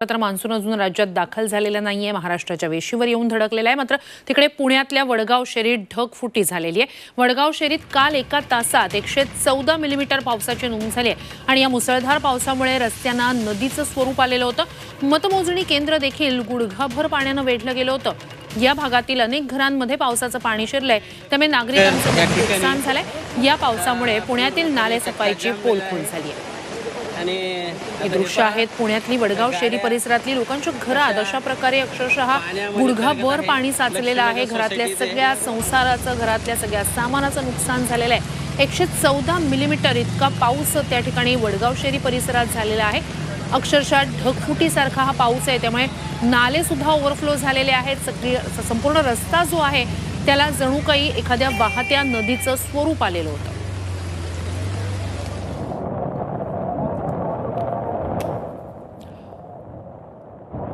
मात्र मान्सून अजून राज्यात दाखल झालेला नाहीये. महाराष्ट्राच्या वेशीवर येऊन धडकलेला आहे. मात्र तिकडे पुण्यातल्या वडगाव शेरीत ढगफुटी झालेली आहे. वडगाव शेरीत काल एका तासात एकशे चौदा मिलीमीटर पावसाची नोंद झाली आहे. आणि या मुसळधार पावसामुळे रस्त्यांना नदीचं स्वरूप आलेलं होतं. मतमोजणी केंद्र देखील गुडघाभर पाण्यानं वेढलं गेलं होतं. या भागातील अनेक घरांमध्ये पावसाचं पाणी शिरलंय. त्यामुळे नागरिकांचं नुकसान झालंय. या पावसामुळे पुण्यातील नाले सफाईची पोलखोल झाली आहे. आणि ही दृश्य आहेत पुण्यातली वडगाव शेरी परिसरातली लोकांच्या घरात. अशा प्रकारे अक्षरशः गुडघाभर पाणी साचलेलं आहे घरातल्या सगळ्या संसाराचं घरातल्या सगळ्या सामानाचं नुकसान झालेलं आहे. एकशे चौदा मिलीमीटर इतका पाऊस त्या ठिकाणी वडगाव शेरी परिसरात झालेला आहे. अक्षरशः ढगफुटीसारखा हा पाऊस आहे. त्यामुळे नाले सुद्धा ओव्हरफ्लो झालेले आहेत. सगळी संपूर्ण रस्ता जो आहे त्याला जणू काही एखाद्या वाहत्या नदीचं स्वरूप आलेलं होतं.